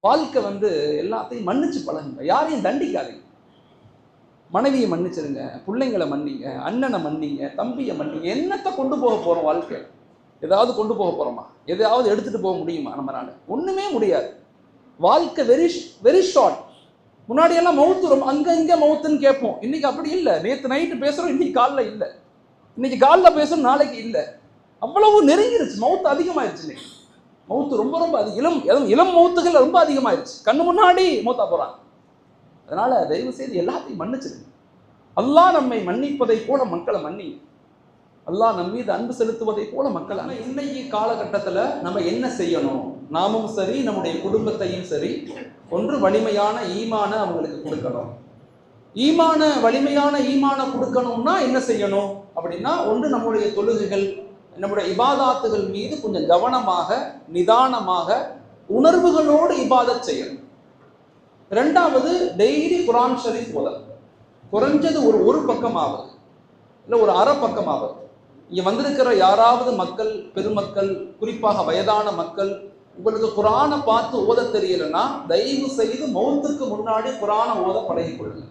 வாழ்க்கை வந்து எல்லாத்தையும் மன்னிச்சு பழகுங்க. யாரையும் தண்டிக்காதீங்க. மனைவியை மன்னிச்சிருங்க பிள்ளைங்களை மன்னிங்க அண்ணனை மன்னிங்க தம்பியை மன்னிங்க என்னத்தை கொண்டு போக போறோம் வாழ்க்கையில? ஏதாவது கொண்டு போக போறோமா? எதையாவது எடுத்துட்டு போக முடியுமா நம்மளால? ஒண்ணுமே முடியாது. வாழ்க்கை வெரி வெரி ஷார்ட் முன்னாடியெல்லாம் மவுத்து ரொம்ப அங்க இங்கே மவுத்துன்னு கேட்போம். இன்னைக்கு அப்படி இல்லை. நேற்று நைட்டு பேசுகிறோம் இன்னைக்கு காலில் இல்லை. இன்னைக்கு காலைல பேசுறோம் நாளைக்கு இல்லை. அவ்வளவு நெருங்கிருச்சு. மவுத்து அதிகமாயிருச்சு இன்னைக்கு. மவுத்து ரொம்ப ரொம்ப அதிகம் இளம் இளம் இளம் மவுத்துகள் ரொம்ப அதிகமாயிருச்சு. கண்ணு முன்னாடி மூத்தா போறாங்க அதனால தயவு செய்து எல்லாத்தையும் மன்னிச்சிருங்க அல்லாஹ் நம்மை மன்னிப்பதை போல மக்களை மன்னிங்க. அல்லாஹ் நம் மீது அன்பு செலுத்துவதை போல மக்களை இன்னைக்கு காலகட்டத்தில் நம்ம என்ன செய்யணும்? நாமும் சரி நம்முடைய குடும்பத்தையும் சரி ஒன்று வலிமையான ஈமான அவங்களுக்கு கொடுக்கணும். ஈமான வலிமையான ஈமான கொடுக்கணும்னா என்ன செய்யணும்? அப்படின்னா ஒன்று நம்முடைய தொழுகைகள் நம்முடைய இபாதாத்துகள் மீது கொஞ்சம் கவனமாக நிதானமாக உணர்வுகளோடு இபாதத் செய்யணும். ரெண்டாவது டெய்லி குரான் ஷரீஃப் ஓதல். குறைஞ்சது ஒரு ஒரு பக்கமாவது. இல்லை ஒரு அரை பக்கமாவது. இங்கே வந்திருக்கிற யாராவது மக்கள் பெருமக்கள் குறிப்பாக வயதான மக்கள் உங்களுக்கு குரானை பார்த்து ஓத தெரியலைன்னா தயவு செய்து மௌத்துக்கு முன்னாடி குரானை ஓத பழகிக்கொள்ளுங்க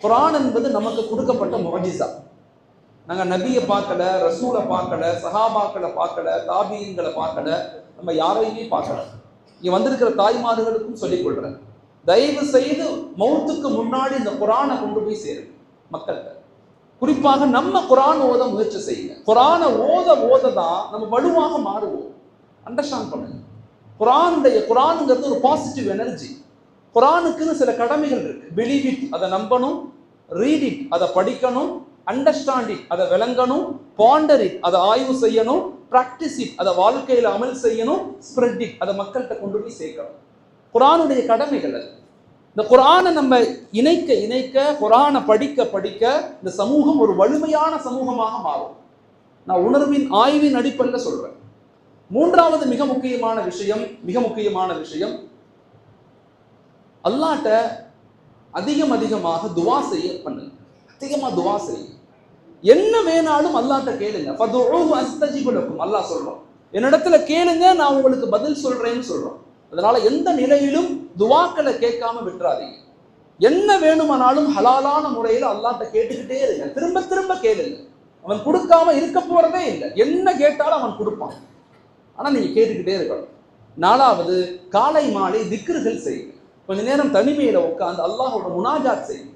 குரான் என்பது நமக்கு கொடுக்கப்பட்ட முகஜிசா. நாங்கள் நபியை பார்க்கல ரசூலை பார்க்கல சஹாபாக்களை பார்க்கல தாபியங்களை பார்க்கல நம்ம யாரையுமே பார்க்கல. இங்கே வந்திருக்கிற தாய்மார்களுக்கும் சொல்லிக் கொள்கிறேன் தயவு செய்து மௌத்துக்கு முன்னாடி இந்த குரானை கொண்டு போய் சேருங்க மக்கள்கிட்ட. குறிப்பாக நம்ம குரான் ஓத முயற்சி செய்யுங்க. குரானை ஓத ஓத தான் நம்ம வலுவாக மாறுவோம். அண்டர்ஸ்டாண்ட் பண்ணுங்க. குரானுடைய குரானுங்கிறது ஒரு பாசிட்டிவ் எனர்ஜி குரானுக்குன்னு சில கடமைகள் இருக்கு. பிலீவ் இட் அதை நம்பணும். ரீட் இட் அதை படிக்கணும். அண்டர்ஸ்டாண்டிங் அதை விளங்கணும் பாண்டர் அதை ஆய்வு செய்யணும் ப்ராக்டிஸ் இட் அதை வாழ்க்கையில் அமல் செய்யணும் ஸ்ப்ரெட் இட் அதை மக்கள்கிட்ட கொண்டு போய் சேர்க்கணும். குரானுடைய கடமைகள் அது. இந்த குரானை நம்ம இணைக்க இணைக்க குரானை படிக்க படிக்க இந்த சமூகம் ஒரு வலிமையான சமூகமாக மாறும். நான் உணர்வின் ஆய்வின் அடிப்படையில் சொல்றேன். மூன்றாவது மிக முக்கியமான விஷயம் மிக முக்கியமான விஷயம் அல்லாட்ட அதிகம் அதிகமாக துவா செய்ய பண்ணுங்க அதிகமா துவா செய்ய என்ன வேணாலும் அல்லாட்ட கேளுங்க. அஸ்தஜிபுலக்கும் அல்லாஹ் சொல்றோம் என்னிடத்துல கேளுங்க நான் உங்களுக்கு பதில் சொல்றேன்னு சொல்றோம் அதனால எந்த நிலையிலும் துவாக்களை கேட்காம விட்டுறாதீங்க. என்ன வேணுமானாலும் ஹலாலான முறையில் அல்லாட்ட கேட்டுக்கிட்டே இருங்க. திரும்ப திரும்ப கேளுங்க. அவன் கொடுக்காம இருக்க போறதே இல்லை. என்ன கேட்டாலும் அவன் கொடுப்பான். ஆனா நீங்க கேட்டுக்கிட்டே இருக்கணும். நாலாவது காலை மாலை திக்ருகள் செய்யுங்க. கொஞ்ச நேரம் தனிமையில உட்காந்து அல்லாஹோட முனாஜாத் செய்யுங்க.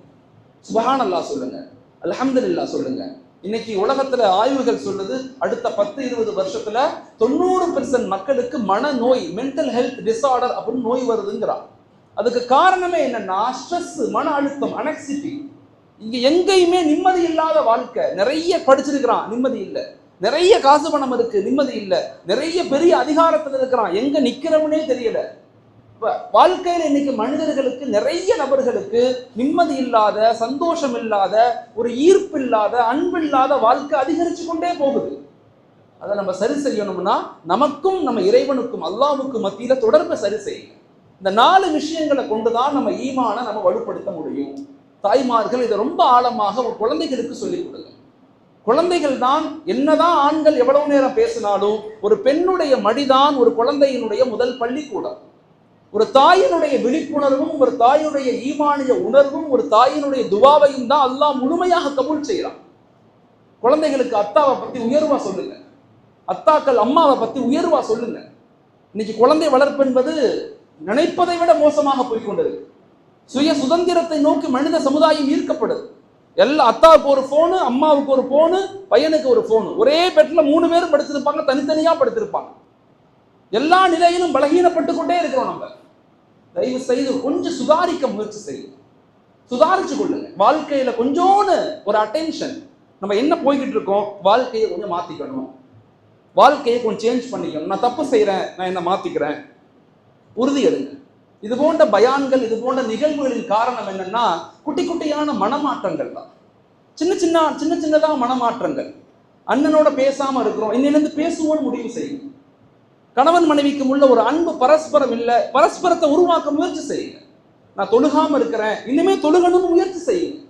சுபஹான் அல்லாஹ் சொல்லுங்க. அலமதுல்லா சொல்லுங்க. இன்னைக்கு உலகத்துல ஆய்வுகள் சொல்லுது அடுத்த பத்து இருபது வருஷத்துல தொண்ணூறு பெர்சன்ட் மக்களுக்கு மனநோய் மென்டல் ஹெல்த் டிசார்டர் அப்படின்னு நோய் வருதுங்கிறான். அதுக்கு காரணமே என்னன்னா ஸ்ட்ரெஸ் மன அழுத்தம் அனக்சிட்டி இங்க எங்கேயுமே நிம்மதி இல்லாத வாழ்க்கை. நிறைய படிச்சிருக்கிறான் நிம்மதி இல்லை. நிறைய காசு பணம் இருக்கு நிம்மதி இல்லை. நிறைய பெரிய அதிகாரத்தில் இருக்கிறான். எங்க நிக்கிறவனே தெரியல. வாழ்க்கையில் இன்னைக்கு மனிதர்களுக்கு நிறைய நபர்களுக்கு நிம்மதி இல்லாத சந்தோஷம் இல்லாத ஒரு ஈர்ப்பு இல்லாத அன்பு இல்லாத வாழ்க்கை அதிகரிச்சு கொண்டே போகுது. அதை நம்ம சரி செய்யணும்னா நமக்கும் நம்ம இறைவனுக்கும் அல்லாவுக்கும் மத்தியில தொடர்பை சரி செய்யணும். இந்த நாலு விஷயங்களை கொண்டுதான் நம்ம ஈமான நம்ம வலுப்படுத்த முடியும். தாய்மார்கள் இதை ரொம்ப ஆழமாக ஒரு குழந்தைகளுக்கு சொல்லிக் கொடுங்க. குழந்தைகள் தான் என்னதான் ஆண்கள் எவ்வளவு நேரம் பேசினாலும் ஒரு பெண்ணுடைய மடிதான் ஒரு குழந்தையினுடைய முதல் பள்ளிக்கூடம். ஒரு தாயினுடைய விழிப்புணர்வும் ஒரு தாயினுடைய ஈமானிய உணர்வும் ஒரு தாயினுடைய துவாவையும் தான் அல்லாஹ் முழுமையாக கபூல் செய்கிறான். குழந்தைகளுக்கு அத்தாவை பற்றி உயர்வா சொல்லுங்க. அத்தாக்கள் அம்மாவை பற்றி உயர்வா சொல்லுங்க. இன்னைக்கு குழந்தை வளர்ப்பு என்பது நினைப்பதை விட மோசமாக போய்கொண்டது சுய சுதந்திரத்தை நோக்கி மனித சமுதாயம் ஈர்க்கப்படுது. எல்லா அத்தாவுக்கு ஒரு ஃபோனு அம்மாவுக்கு ஒரு ஃபோனு பையனுக்கு ஒரு ஃபோனு ஒரே பெட்டில் மூணு பேரும் படுத்திருப்பாங்க தனித்தனியாக படுத்திருப்பாங்க. எல்லா நிலையிலும் பலகீனப்பட்டு கொண்டே இருக்கிறோம் நம்ம. தயவு செய்து கொஞ்சம் சுதாரிக்க முயற்சி செய்யும் சுதாரிச்சு கொள்ளுங்க. வாழ்க்கையில கொஞ்சோன்னு ஒரு அட்டென்ஷன் நம்ம என்ன போய்கிட்டு இருக்கோம்? வாழ்க்கையை கொஞ்சம் மாத்திக்கணும். வாழ்க்கையை கொஞ்சம் சேஞ்ச் பண்ணிக்கணும். நான் தப்பு செய்கிறேன் நான் என்ன மாத்திக்கிறேன்? உறுதி எடுங்க. இது போன்ற பயான்கள் இது போன்ற நிகழ்வுகளின் காரணம் என்னன்னா குட்டி குட்டியான மனமாற்றங்கள் தான். சின்ன சின்ன சின்ன சின்னதாக மனமாற்றங்கள். அண்ணனோட பேசாம இருக்கிறோம். இன்னிலிருந்து பேசுவோன்னு முடிவு செய்யுங்க. கணவன் மனைவிக்கும் உள்ள ஒரு அன்பு பரஸ்பரம் இல்லை பரஸ்பரத்தை உருவாக்க முயற்சி செய்யுங்க. நான் தொழுகாம இருக்கிறேன் இனிமே தொழுகணும்னு முயற்சி செய்யுங்க.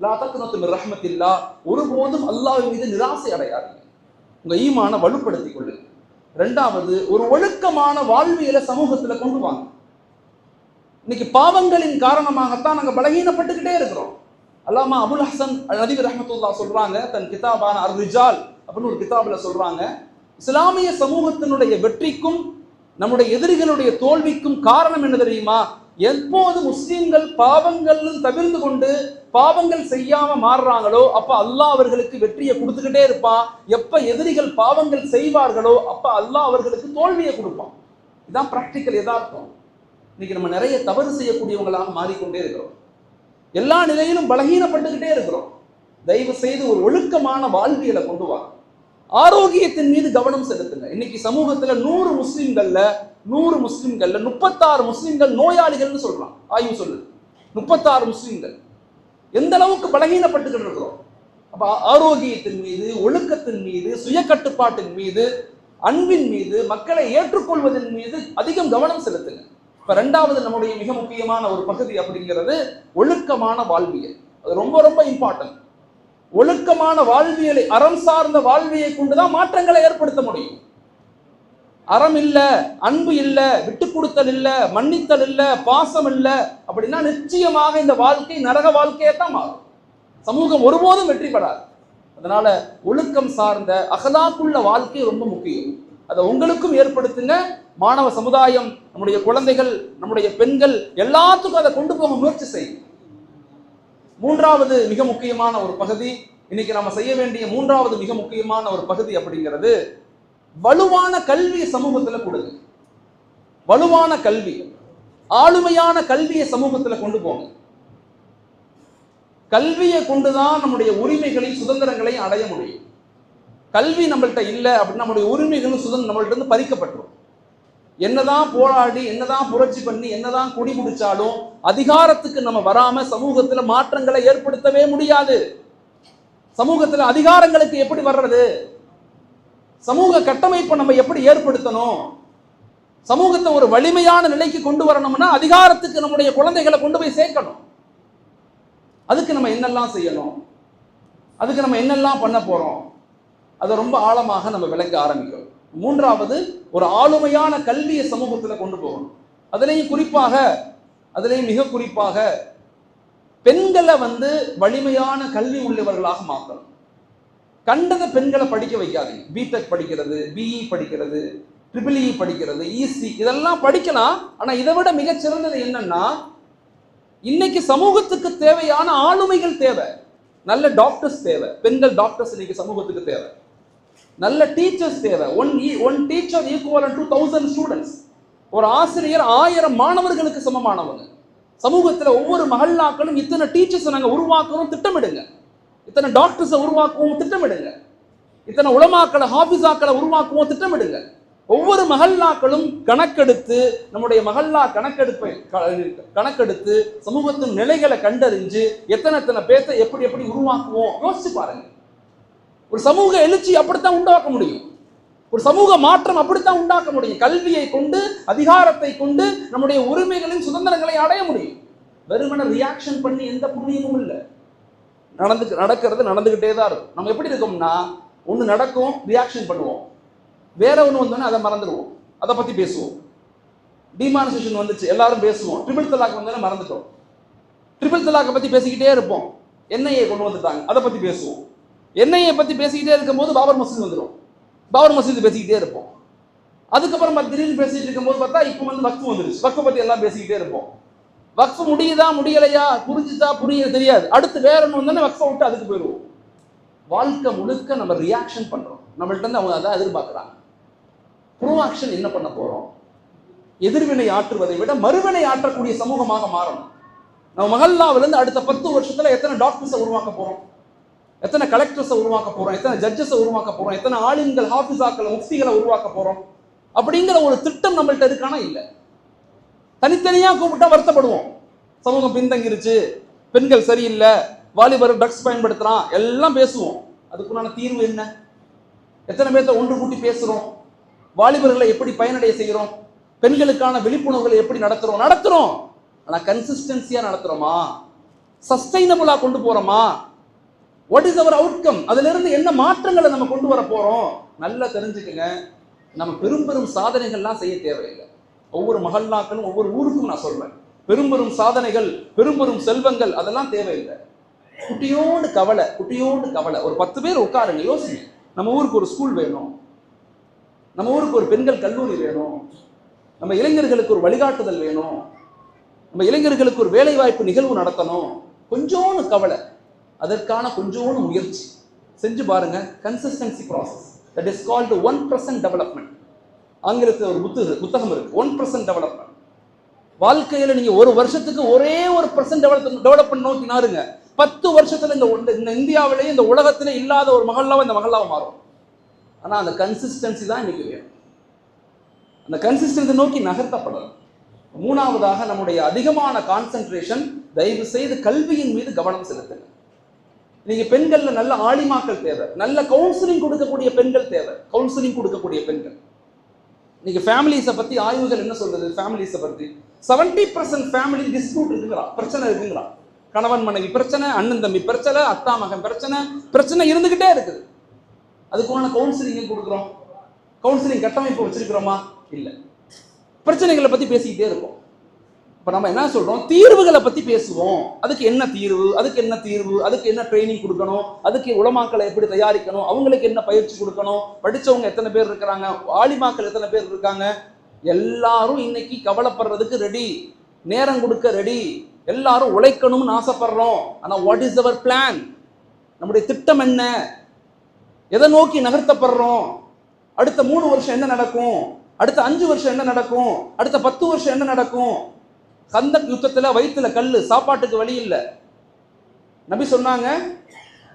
லா தக்குனத்து ரஹ்மத்தில்லா ஒருபோதும் அல்லாஹ் மீது நிராசை அடையாதீங்க. உங்க ஈமான வலுப்படுத்திக் கொள்ளுங்க. ரெண்டாவது ஒரு ஒழுக்கமான வாழ்வியலை சமூகத்துல கொண்டு வாங்க. இன்னைக்கு பாவங்களின் காரணமாகத்தான் நாங்க பலகீனப்பட்டுக்கிட்டே இருக்கிறோம். அல்லாமா அபுல் ஹசன் நதிவி ரஹமத்துல்லா சொல்றாங்க தன் கிதாபான அர் ரிஜால் அப்படின்னு ஒரு கிதாபில் சொல்றாங்க இஸ்லாமிய சமூகத்தினுடைய வெற்றிக்கும் நம்முடைய எதிரிகளுடைய தோல்விக்கும் காரணம் என்ன தெரியுமா? எப்போது முஸ்லீம்கள் பாவங்கள் தவிர்ந்து கொண்டு பாவங்கள் செய்யாம மாறுறாங்களோ அப்ப அல்லாஹ் அவர்களுக்கு வெற்றியை கொடுத்துக்கிட்டே இருப்பான் எப்ப எதிரிகள் பாவங்கள் செய்வார்களோ அப்ப அல்லாஹ் அவர்களுக்கு தோல்வியை கொடுப்பான். இதான் பிராக்டிக்கல் யதார்த்தம். இன்னைக்கு நம்ம நிறைய தவறு செய்யக்கூடியவங்களாக மாறிக்கொண்டே இருக்கிறோம். எல்லா நிலையிலும் பலகீனப்பட்டுக்கிட்டே இருக்கிறோம். தயவு செய்து ஒரு ஒழுக்கமான வாழ்வியலை கொண்டு வா. ஆரோக்கியத்தின் மீது கவனம் செலுத்துங்க. இன்னைக்கு சமூகத்துல நூறு முஸ்லிம்கள்ல நூறு முஸ்லிம்கள்ல முப்பத்தாறு முஸ்லிம்கள் நோயாளிகள்னு சொல்றான். ஆய்வு சொல்லுது. முப்பத்தாறு முஸ்லிம்கள். எந்த அளவுக்கு பலகீனப்பட்டுக்கிட்டு இருக்கிறோம்? அப்ப ஆரோக்கியத்தின் மீது ஒழுக்கத்தின் மீது சுய கட்டுப்பாட்டின் மீது அன்பின் மீது மக்களை ஏற்றுக்கொள்வதன் மீது அதிகம் கவனம் செலுத்துங்க. இப்ப ரெண்டாவது நம்முடைய மிக முக்கியமான ஒரு பகுதி அப்படிங்கிறது ஒழுக்கமான வாழ்வியல். அது ரொம்ப ரொம்ப இம்பார்ட்டன்ட் ஒழுக்கமான வாழ்வியலை அறம் சார்ந்த வாழ்வியை கொண்டுதான் மாற்றங்களை ஏற்படுத்த முடியும். அறம் இல்லை அன்பு இல்லை விட்டு கொடுத்தல் இல்லை மன்னித்தல் இல்லை பாசம் இல்லை அப்படின்னா நிச்சயமாக இந்த வாழ்க்கை நரக வாழ்க்கையே தான் மாறும். சமூகம் ஒருபோதும் வெற்றி பெறாது. அதனால ஒழுக்கம் சார்ந்த அகலாக்குள்ள வாழ்க்கை ரொம்ப முக்கியம். அதை உங்களுக்கும் ஏற்படுத்துங்க. மாணவ சமுதாயம் நம்முடைய குழந்தைகள் நம்முடைய பெண்கள் எல்லாத்துக்கும் அதை கொண்டு போக முயற்சி செய்யும் மூன்றாவது மிக முக்கியமான ஒரு பகுதி இன்னைக்கு நம்ம செய்ய வேண்டிய மூன்றாவது மிக முக்கியமான ஒரு பகுதி அப்படிங்கிறது வலுவான கல்வியை சமூகத்துல கொடுங்க. வலுவான கல்வி ஆளுமையான கல்வியை சமூகத்துல கொண்டு போங்க. கல்வியை கொண்டுதான் நம்முடைய உரிமைகளையும் சுதந்திரங்களையும் அடைய முடியும். கல்வி நம்மள்ட்ட இல்லை அப்படின்னு நம்முடைய உரிமைகளும் சுதந்திரம் நம்மள்ட்ட இருந்து பறிக்கப்பட்டுரும். என்னதான் போராடி என்னதான் புரட்சி பண்ணி என்னதான் குடி பிடிச்சாலும் அதிகாரத்துக்கு நம்ம வராம சமூகத்துல மாற்றங்களை ஏற்படுத்தவே முடியாது. சமூகத்துல அதிகாரங்களுக்கு எப்படி வர்றது? சமூக கட்டமைப்பை நம்ம எப்படி ஏற்படுத்தணும்? சமூகத்தை ஒரு வலிமையான நிலைக்கு கொண்டு வரணும்னா அதிகாரத்துக்கு நம்முடைய குழந்தைகளை கொண்டு போய் சேர்க்கணும். அதுக்கு நம்ம என்னெல்லாம் செய்யணும்? அதுக்கு நம்ம என்னெல்லாம் பண்ண போறோம்? அதை ரொம்ப ஆழமாக நம்ம விளங்க ஆரம்பிக்கணும். மூன்றாவது ஒரு ஆளுமையான கல்வியை சமூகத்தில் கொண்டு போகணும். அதுலேயும் குறிப்பாக அதுலேயும் மிக குறிப்பாக பெண்களை வந்து வலிமையான கல்வி உள்ளவர்களாக மாற்றணும். கண்டதை பெண்களை படிக்க வைக்காதீங்க. பிடெக் படிக்கிறது பிஇ படிக்கிறது ட்ரிபிள் இ e படிக்கிறது இசி இதெல்லாம் படிக்கலாம். ஆனா இதை விட மிகச்சிறந்தது என்னன்னா இன்னைக்கு சமூகத்துக்கு தேவையான ஆளுமைகள் தேவை. நல்ல டாக்டர்ஸ் தேவை. பெண்கள் டாக்டர்ஸ் இன்னைக்கு சமூகத்துக்கு தேவை. நல்ல டீச்சர்ஸ் தேவை. One one teacher equal to thousand students ஒரு ஆசிரியர் ஆயிரம் மாணவர்களுக்கு சமமானவங்க. சமூகத்தில் ஒவ்வொரு மகல்லாக்களும் இத்தனை டீச்சர்ஸை நாங்கள் உருவாக்கணும் திட்டமிடுங்க. இத்தனை டாக்டர்ஸை உருவாக்குவோம் திட்டமிடுங்க. இத்தனை உலமாக்களை ஹாஃபிஸாக்களை உருவாக்குவோம் திட்டமிடுங்க. ஒவ்வொரு மகல்லாக்களும் கணக்கெடுத்து நம்முடைய மகல்லா கணக்கெடுப்பை க- கணக்கெடுத்து சமூகத்தின் நிலைகளை கண்டறிஞ்சு எத்தனை எத்தனை பேர்த்தை எப்படி எப்படி உருவாக்குவோம் யோசிச்சு பாருங்க. ஒரு சமூக எழுச்சி அப்படித்தான் உண்டாக்க முடியும். ஒரு சமூக மாற்றம் அப்படித்தான் உண்டாக்க முடியும். கல்வியை கொண்டு அதிகாரத்தை கொண்டு நம்முடைய உரிமைகளின் சுதந்திரங்களை அடைய முடியும். வெறுமன ரியாக்ஷன் பண்ணி எந்த புண்ணியமும் இல்லை. நடந்து நடக்கிறது நடந்துகிட்டே தான் இருக்கும். நம்ம எப்படி இருக்கோம்னா ஒன்று நடக்கும் ரியாக்ஷன் பண்ணுவோம். வேற ஒன்று வந்தோன்னே அதை மறந்துடுவோம். அதை பற்றி பேசுவோம். டிமானிசேஷன் வந்துச்சு எல்லாரும் பேசுவோம். ட்ரிபிள் தலாக் வந்தோன்னே மறந்துட்டோம். ட்ரிபிள் தலாக்கை பற்றி பேசிக்கிட்டே இருப்போம். என்ஐஏ கொண்டு வந்துட்டாங்க. அதை பற்றி பேசுவோம். என்ஐஏ பற்றி பேசிக்கிட்டே இருக்கும்போது பாபர் மசூதி வந்துடும் பாபர் மசூதி பேசிக்கிட்டே இருப்போம். அதுக்கப்புறம் திடீர்னு பேசிகிட்டு இருக்கும்போது பார்த்தா இப்போ வந்து வக்ஃபு வந்துருச்சு. வக்ஃபை பற்றி எல்லாம் பேசிக்கிட்டே இருப்போம். வக்ஃபு முடியுதா முடியலையா? புரிஞ்சுதா புரிய தெரியாது. அடுத்து வேற ஒன்று வந்தோன்னே வக்ஃபை விட்டு அதுக்கு போயிடுவோம். வாழ்க்கை முழுக்க நம்ம ரியாக்ஷன் பண்ணுறோம் நம்மள்ட்ட இருந்து அவங்க அதான் எதிர்பார்க்குறாங்க. ப்ரோ ஆக்ஷன் என்ன பண்ண போகிறோம் எதிர்வினை ஆற்றுவதை விட மறுவினை ஆற்றக்கூடிய சமூகமாக மாறணும். நம்ம மகல்லாவிலிருந்து அடுத்த பத்து வருஷத்தில் எத்தனை டாக்டர்ஸை உருவாக்க போகிறோம் எத்தனை கலெக்டர்ஸை உருவாக்க போகிறோம் எத்தனை ஜட்ஜஸை உருவாக்க போகிறோம் எத்தனை ஆளுங்கள் ஹாஃபிஸாக்களை முஃப்திகளை உருவாக்க போகிறோம் அப்படிங்கிற ஒரு திட்டம் நம்மள்கிட்ட இருக்கானா? இல்லை. தனித்தனியாக கூப்பிட்டா வருத்தப்படுவோம். சமூகம் பின்தங்கிருச்சு பெண்கள் சரியில்லை வாலிபர் ட்ரக்ஸ் பயன்படுத்துகிறான் எல்லாம் பேசுவோம். அதுக்குண்டான தீர்வு என்ன? எத்தனை பேர்த்த ஒன்று கூட்டி பேசுகிறோம் வாலிபர்களை எப்படி பயனடைய செய்கிறோம்? பெண்களுக்கான விழிப்புணர்வுகளை எப்படி நடத்துகிறோம் நடத்துகிறோம் ஆனால் கன்சிஸ்டன்சியாக நடத்துகிறோமா சஸ்டைனபுளாக கொண்டு போகிறோமா வாட் இஸ் அவர் அவுட்கம் அதிலிருந்து என்ன மாற்றங்களை நம்ம கொண்டு வர போகிறோம் நல்லா தெரிஞ்சுக்கங்க. நம்ம பெரும் பெரும் சாதனைகள்லாம் செய்ய தேவையில்லை. ஒவ்வொரு மகல்லாக்களும் ஒவ்வொரு ஊருக்கும் நான் சொல்வேன் பெரும் பெரும் சாதனைகள் பெரும் பெரும் செல்வங்கள் அதெல்லாம் தேவையில்லை. குட்டியோண்டு கவலை குட்டியோண்டு கவலை. ஒரு பத்து பேர் உட்காருங்க யோசிங்க. நம்ம ஊருக்கு ஒரு ஸ்கூல் வேணும். நம்ம ஊருக்கு ஒரு பெண்கள் கல்லூரி வேணும். நம்ம இளைஞர்களுக்கு ஒரு வழிகாட்டுதல் வேணும். நம்ம இளைஞர்களுக்கு ஒரு வேலைவாய்ப்பு நிகழ்வு நடத்தணும். கொஞ்சோண்டு கவலை. அதற்கான கொஞ்சோண்டு முயற்சி. செஞ்சு பாருங்க consistency process that is called one percent development ஆங்கிலத்தில் ஒரு புத்தக புத்தகம் இருக்கு. ஒன் பர்சன்ட் டெவலப்மெண்ட் வாழ்க்கையில் நீங்க ஒரு வருஷத்துக்கு ஒரே ஒரு பர்சன்ட் டெவலப் டெவலப்மெண்ட் நோக்கி நாருங்க. பத்து வருஷத்துல இந்த இந்த- இந்த இந்தியாவிலேயே இந்த உலகத்திலே இல்லாத ஒரு மகல்லாவை இந்த மகல்லாவை மாறும். ஆனா அந்த கன்சிஸ்டன்சி தான் இன்னைக்கு வேணும். அந்த கன்சிஸ்டன்சி நோக்கி நகர்த்தப்படணும். மூணாவதாக நம்முடைய அதிகமான கான்சென்ட்ரேஷன் தயவு செய்து கல்வியின் மீது கவனம் செலுத்துங்க. நீங்க பெண்கள்ல நல்ல ஆலிமாக்கள் தேவை. நல்ல கவுன்சிலிங் கொடுக்கக்கூடிய பெண்கள் தேவை. கவுன்சிலிங் கொடுக்கக்கூடிய பெண்கள். நீங்க ஃபேமிலிஸை பத்தி ஆய்வுகள் என்ன சொல்றது ஃபேமிலிஸை பத்தி. 70% பர்சன்ட் ஃபேமிலி டிஸ்பியூட் இருக்குங்களா? பிரச்சனை இருக்குங்களா? கணவன் மனைவி பிரச்சனை அண்ணன் தம்பி பிரச்சனை அத்தா மகன் பிரச்சனை பிரச்சனை இருந்துகிட்டே இருக்குது. அதுக்குள்ள கவுன்சிலிங் கொடுக்குறோம்? கவுன்சிலிங் கட்டமைப்பு வச்சிருக்கிறோமா? இல்லை. பிரச்சனைகளை பத்தி பேசிக்கிட்டே இருக்கோம் இப்போ நம்ம என்ன சொல்கிறோம் தீர்வுகளை பற்றி பேசுவோம். அதுக்கு என்ன தீர்வு? அதுக்கு என்ன தீர்வு? அதுக்கு என்ன ட்ரைனிங் கொடுக்கணும்? அதுக்கு உளமாக்களை எப்படி தயாரிக்கணும்? அவங்களுக்கு என்ன பயிற்சி கொடுக்கணும்? படிச்சவங்க எத்தனை பேர் இருக்கிறாங்க? ஆலிமாக்கள் எத்தனை பேர் இருக்காங்க? எல்லாரும் இன்னைக்கு கவலைப்படுறதுக்கு ரெடி நேரம் கொடுக்க ரெடி எல்லாரும் உழைக்கணும்னு ஆசைப்படுறோம். ஆனால் வாட் இஸ் அவர் பிளான் நம்முடைய திட்டம் என்ன? எதை நோக்கி நகர்த்தப்படுறோம்? அடுத்த மூணு வருஷம் என்ன நடக்கும்? அடுத்த அஞ்சு வருஷம் என்ன நடக்கும்? அடுத்த பத்து வருஷம் என்ன நடக்கும்? கந்த யுத்தத்தில் வயிற்றுல கல் சாப்பாட்டுக்கு வழி இல்லை. நபி சொன்னாங்க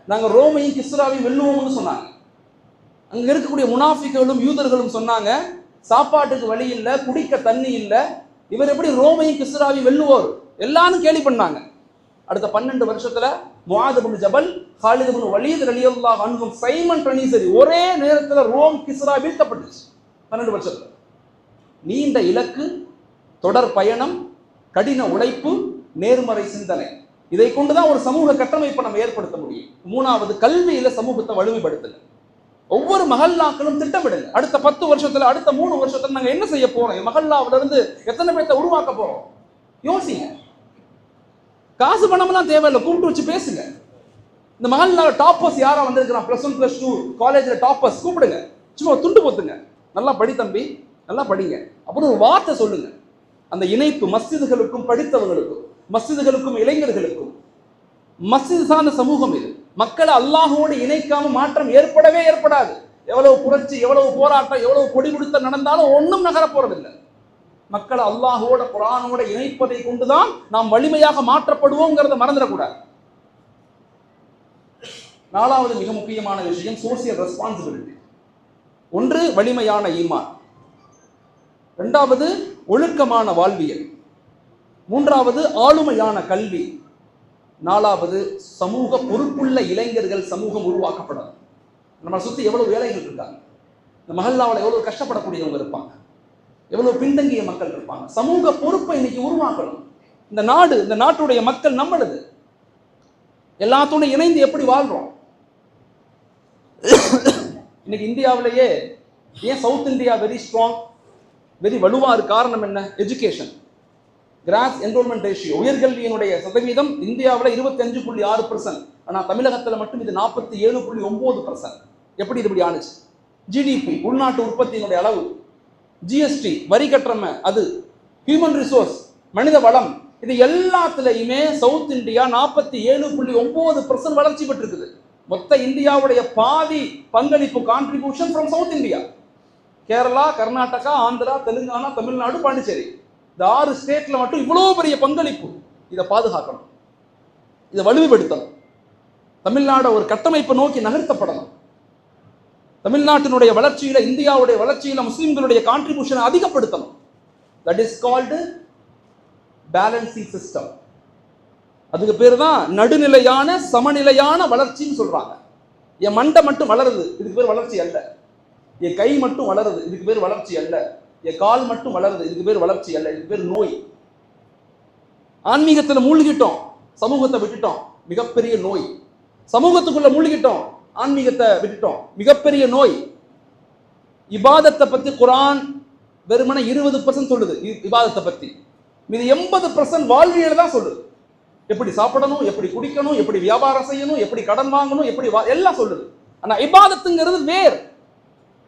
நாங்கள் ரோமையும் கிஸ்ராவையும் வெல்லுவோம்னு சொன்னாங்க. அங்கே இருக்கக்கூடிய முனாஃபிகளும் யூதர்களும் சொன்னாங்க சாப்பாட்டுக்கு வழி இல்லை குடிக்க தண்ணி இல்லை இவர் எப்படி ரோமையும் கிஸ்ராவையும் வெல்லுவோர்? எல்லாரும் கேலி பண்ணாங்க. அடுத்த பன்னெண்டு வருஷத்துல முஆத் ஜபல் ஹாலிதபுன் இப்னு வலீத் ரலியல்லாஹு அன்பும் சைமன் டனீசரி ஒரே நேரத்தில் ரோம் கிஸ்ரா வீழ்த்தப்பட்டுச்சு. பன்னெண்டு வருஷத்துல. நீண்ட இலக்கு தொடர் பயணம் கடின உழைப்பு நேர்மறை சிந்தனை. இதை கொண்டுதான் ஒரு சமூக கட்டமைப்பை நம்ம ஏற்படுத்த முடியும். மூணாவது கல்வியில சமூகத்தை வலுமைப்படுத்துங்க. ஒவ்வொரு மகல்லாக்களும் திட்டமிடுங்க. அடுத்த பத்து வருஷத்துல அடுத்த மூணு வருஷத்துல நாங்க என்ன செய்ய போறோம்? மகல்லாவில இருந்து எத்தனை பேர்த்த உருவாக்க போறோம்? யோசிங்க. காசு பணம்லாம் தேவையில்லை கூப்பிட்டு வச்சு பேசுங்க. இந்த மகள்ல டாப்பர்ஸ் யாரா வந்திருக்கிறான்? ப்ளஸ் ஒன் ப்ளஸ் டூ காலேஜில் டாப்பர்ஸ் கூப்பிடுங்க. சும்மா துண்டு போத்துங்க. நல்லா படி தம்பி நல்லா படிங்க. அப்புறம் ஒரு வார்த்தை சொல்லுங்க. அந்த இணைப்பு மஸ்ஜிதுகளுக்கும் படித்தவங்களுக்கும் மஸ்ஜிதுகளுக்கும் இளைஞர்களுக்கும் மஸ்ஜித் சார்ந்த சமூகம் இது. மக்களை அல்லாஹோடு இணைக்காம மாற்றம் ஏற்படவே ஏற்படாது. எவ்வளவு புரட்சி எவ்வளவு போராட்டம் எவ்வளவு கொடி கொடுத்த நடந்தாலும் ஒன்றும் நகர போறதில்லை. மக்களை அல்லாஹோட குரானோட இணைப்பதை கொண்டுதான் நாம் வலிமையாக மாற்றப்படுவோங்கிறத மறந்துடக்கூடாது. நாலாவது மிக முக்கியமான விஷயம் சோசியல் ரெஸ்பான்சிபிலிட்டி ஒன்று வலிமையான ஈமான். இரண்டாவது ஒழுக்கமான வாழ்வியல். மூன்றாவது ஆளுமையான கல்வி. நாலாவது சமூக பொறுப்புள்ள இளைஞர்கள் சமூகம் உருவாக்கப்படும். நம்ம சுற்றி எவ்வளவு வேலைகள் இருக்காங்க. இந்த மஹல்லாவில் எவ்வளவு கஷ்டப்படக்கூடியவங்க இருப்பாங்க. எவ்வளவு பின்தங்கிய மக்கள் இருப்பாங்க. சமூக பொறுப்பை இன்னைக்கு உருவாக்கணும். இந்த நாடு இந்த நாட்டுடைய மக்கள் நம்மளது. எல்லாத்தோட இணைந்து எப்படி வாழ்றோம்? இன்னைக்கு இந்தியாவிலேயே ஏன் south India very strong very வலுவா இருக்கு காரணம் என்ன? எஜுகேஷன் கிராஸ் என்ரோல்மெண்ட் ரேஷியோ உயர்கல்வியினுடைய சதவீதம் இந்தியாவில் இருபத்தி அஞ்சு புள்ளி ஆறு பர்சன்ட் ஆனால் தமிழகத்தில் மட்டும் இது நாற்பத்தி ஏழு புள்ளி ஒன்பது பர்சன்ட் எப்படி இது இப்படி ஆணுச்சு? ஜிடிபி உள்நாட்டு உற்பத்தியினுடைய அளவு. ஜிஎஸ்டி வரி கட்டுறமை அது. ஹியூமன் ரிசோர்ஸ் மனித வளம். இது எல்லாத்துலேயுமே சவுத் இந்தியா நாற்பத்தி ஏழு புள்ளி ஒன்பது பர்சன்ட் வளர்ச்சி பெற்றிருக்குது. மொத்த இந்தியாவுடைய பாதி பங்களிப்பு contribution from south India Kerala Karnataka Andhra Telangana Tamil Nadu Pondicherry. இந்த ஆறு ஸ்டேட்ல மட்டும் இவ்வளோ பெரிய பங்களிப்பு. இதை பாதுகாக்கணும். இதை வலுமைப்படுத்தணும். தமிழ்நாடு ஒரு கட்டமைப்பை நோக்கி நகர்த்தப்படணும். தமிழ்நாட்டினுடைய வளர்ச்சியில இந்தியாவுடைய வளர்ச்சியில முஸ்லிம்களுடைய கான்ட்ரிபியூஷனை அதிகப்படுத்தணும். That is called balancing system அதுக்கு பேர் தான் நடுநிலையான சமநிலையான வளர்ச்சின்னு சொல்றாங்க. என் மண்டை மட்டும் வளருது. இதுக்கு பேர் வளர்ச்சி அல்ல. என் கை மட்டும் வளருது இதுக்கு பேர் வளர்ச்சி அல்ல. என் கால் மட்டும் வளருது இதுக்கு பேர் வளர்ச்சி அல்ல இதுக்கு பேர் நோய். ஆன்மீகத்தில் மூழ்கிட்டோம் சமூகத்தை விட்டுட்டோம் மிகப்பெரிய நோய். சமூகத்துக்குள்ள மூழ்கிட்டோம் ஆன்மீகத்தை விட்டுட்டோம் மிகப்பெரிய நோய். இபாதத்தை பத்தி குரான் வெறுமனை இருபது பர்சன்ட் சொல்லுது இபாதத்தை பத்தி. மீது எண்பது பர்சன்ட் வாழ்வியல் தான் சொல்லுது. எப்படி சாப்பிடணும் எப்படி குடிக்கணும் எப்படி வியாபாரம் செய்யணும் எப்படி கடன் வாங்கணும் எப்படி வா- எல்லாம் சொல்லுது. ஆனா இபாதத்துங்கிறது வேர்.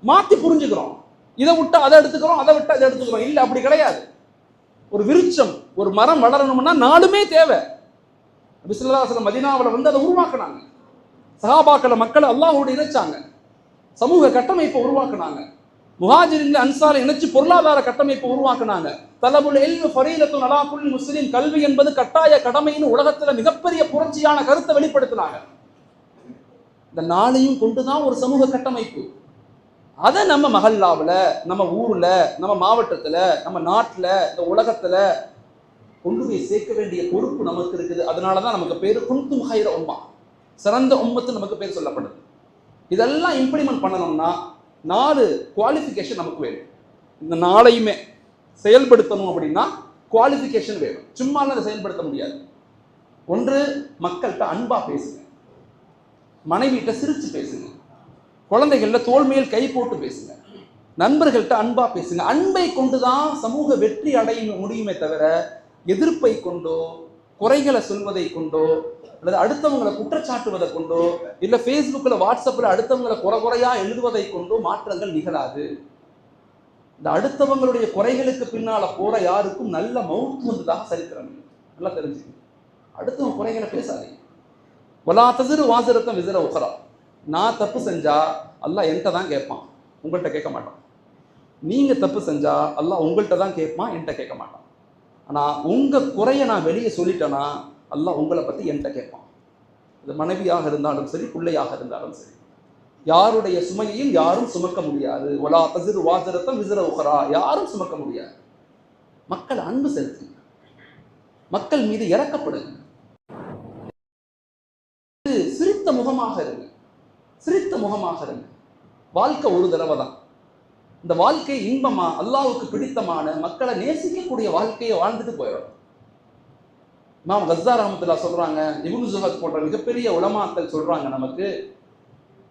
மாற்றி புரிஞ்சுக்கிறோம். இதை விட்டா அதை எடுத்துக்கிறோம் அதை விட்டு அதை எடுத்துக்கிறோம். இல்லை அப்படி கிடையாது. ஒரு விருட்சம் ஒரு மரம் வளரணும்னா நாலுமே தேவை. பிஸ்லாசலம் மதினாவில் வந்து அதை உருவாக்குனாங்க. சகாபாக்களை மக்களை அல்லாஹோடு இணைச்சாங்க. சமூக கட்டமைப்பை உருவாக்குனாங்க. முஹாஜிரின் அன்சாரை இணைச்சு பொருளாதார கட்டமைப்பை உருவாக்குனாங்க. தலபுல் எல்மு ஃபரீலத்து நலா முஸ்லீம் கல்வி என்பது கட்டாய கடமைன்னு உலகத்துல மிகப்பெரிய புரட்சியான கருத்தை வெளிப்படுத்தினாங்க. இந்த நாளையும் கொண்டுதான் ஒரு சமூக கட்டமைப்பு. அதை நம்ம மகல்லாவில் நம்ம ஊரில் நம்ம மாவட்டத்தில் நம்ம நாட்டில் இந்த உலகத்தில் கொண்டு போய் சேர்க்க வேண்டிய பொறுப்பு நமக்கு இருக்குது. அதனால தான் நமக்கு பேர் குந்தும் ஹைர உம்மா. சிறந்த உம்மத்து நமக்கு பேர் சொல்லப்படுது. இதெல்லாம் இம்ப்ளிமெண்ட் பண்ணணும்னா நாலு குவாலிஃபிகேஷன் நமக்கு வேணும். இந்த நாளையுமே செயல்படுத்தணும் அப்படின்னா குவாலிஃபிகேஷன் வேணும். சும்மாலாம் அதை செயல்படுத்த முடியாது. ஒன்று மக்கள்கிட்ட அன்பாக பேசுங்க. மனைவிகிட்ட சிரித்து பேசுங்க. குழந்தைகள்ல தோல்மையில் மேல் கை போட்டு பேசுங்க. நண்பர்கள்ட்ட அன்பா பேசுங்க. அன்பை கொண்டு தான் சமூக வெற்றி அடைய முடியுமே தவிர எதிர்ப்பை கொண்டோ குறைகளை சொல்வதை கொண்டோ அல்லது அடுத்தவங்களை குற்றச்சாட்டுவதை கொண்டோ இல்லை ஃபேஸ்புக்கில் வாட்ஸ்அப்பில் அடுத்தவங்களை குறை குறையா எழுதுவதை கொண்டோ மாற்றங்கள் நிகழாது. இந்த அடுத்தவங்களுடைய குறைகளுக்கு பின்னால போற யாருக்கும் நல்ல மவுத்து வந்ததாக சரித்திரம். நல்லா தெரிஞ்சுக்கணும். அடுத்தவங்க குறைகளை பேசாதீங்க. வலா தசிறு வாசரத்தம் விசிற உக்கரா நான் தப்பு செஞ்சா அல்லாஹ் என்கிட்ட தான் கேட்பான். உங்கள்கிட்ட கேட்க மாட்டான். நீங்க தப்பு செஞ்சா அல்லாஹ் உங்கள்கிட்ட தான் கேட்பான் என்கிட்ட கேட்க மாட்டான். ஆனா உங்க குறைய நான் வெளியே சொல்லிட்டேன்னா அல்லாஹ் உங்களை பத்தி என்கிட்ட கேட்பான். அது மனைவியாக இருந்தாலும் சரி பிள்ளையாக இருந்தாலும் சரி. யாருடைய சுமையையும் யாரும் சுமக்க முடியாது. ஒலா தசிறு வாசரத்தம் விசிற உகரா யாரும் சுமக்க முடியாது. மக்கள் அன்பு செலுத்துங்க. மக்கள் மீது இறக்கப்படுங்க சிரித்த முகமாக இருங்க. சிரித்த முகமாக இருங்க வாழ்க்கை ஒரு தடவை தான் இந்த வாழ்க்கை இன்பமா அல்லாவுக்கு பிடித்தமான மக்களை நேசிக்கக்கூடிய வாழ்க்கையை வாழ்ந்துட்டு போயிடும். இமாம் கஸ்ஸா ரஹமத்துல்லா சொல்றாங்க இபுன் ஜுஹத் போன்ற மிகப்பெரிய உலமாக்கள் சொல்றாங்க நமக்கு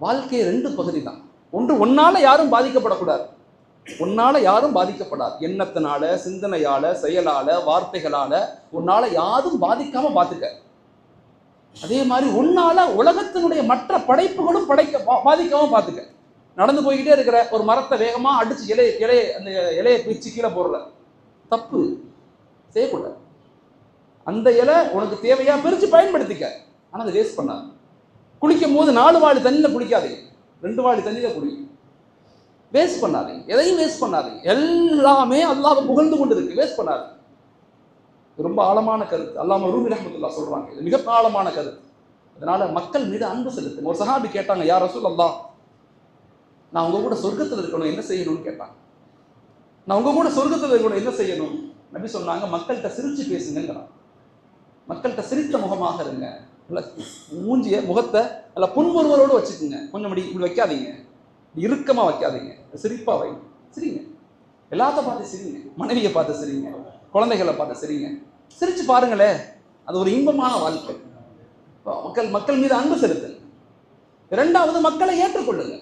வாழ்க்கையை ரெண்டு பகுதி தான் ஒன்று ஒன்னால யாரும் பாதிக்கப்படக்கூடாது. உன்னால யாரும் பாதிக்கப்படாது. எண்ணத்தினால சிந்தனையால செயலால வார்த்தைகளால உன்னால யாரும் பாதிக்காம பாத்துக்க அதே மாதிரி உன்னால உலகத்தினுடைய மற்ற படைப்புகளும் படைக்க பா- பாதிக்காம பாத்துக்க நடந்து போய்கிட்டே இருக்கிற ஒரு மரத்தை வேகமா அடிச்சு இலைய இலைய அந்த இலையை பிரிச்சு கீழே போடுற. தப்பு. செய்யக்கூடாது. அந்த இலை உனக்கு தேவையா பிரிச்சு பயன்படுத்திக்க. ஆனா அதை வேஸ்ட் பண்ணாது. குளிக்கும் போது நாலு வாழி தண்ணியில குளிக்காதீங்க ரெண்டு வாழி தண்ணியில குடி வேஸ்ட் பண்ணாதீங்க எதையும் வேஸ்ட் பண்ணாதீங்க எல்லாமே அல்லாஹ் புகழ்ந்து கொண்டு இருக்கு வேஸ்ட் பண்ணாது. ரொம்ப ஆழமான கருத்து. அல்லாம ரூமி ரஹமத்துல்லா சொல்றாங்க. இது மிக ஆழமான கருத்து. அதனால மக்கள் மீது அன்பு செலுத்துங்க. ஒரு சஹாபி கேட்டாங்க யார் ரசூல் அல்லா நான் உங்க கூட சொர்க்கத்தில் இருக்கணும் என்ன செய்யணும்னு கேட்டாங்க. நான் உங்க கூட சொர்க்கத்தில் இருக்கணும் என்ன செய்யணும்? நபி சொன்னாங்க மக்கள்கிட்ட சிரிச்சு பேசுங்கிறான் மக்கள்கிட்ட சிரித்த முகமாக இருங்க. மூஞ்சிய முகத்தை நல்லா புன்முறுவலோடு வச்சுக்கோங்க. கொஞ்சம் இப்படி இப்படி வைக்காதீங்க. இறுக்கமாக வைக்காதீங்க. சிரிப்பாக வைங்க. சரிங்க. எல்லாத்த பார்த்து சிரிங்க. மனைவியை பார்த்து சிரிங்க. குழந்தைகளை பார்த்து சரிங்க. சிரித்து பாருங்களேன் அது ஒரு இன்பமான வாழ்க்கை. மக்கள் மக்கள் மீது அன்பு செலுத்துங்க. இரண்டாவது மக்களை ஏற்றுக்கொள்ளுங்க.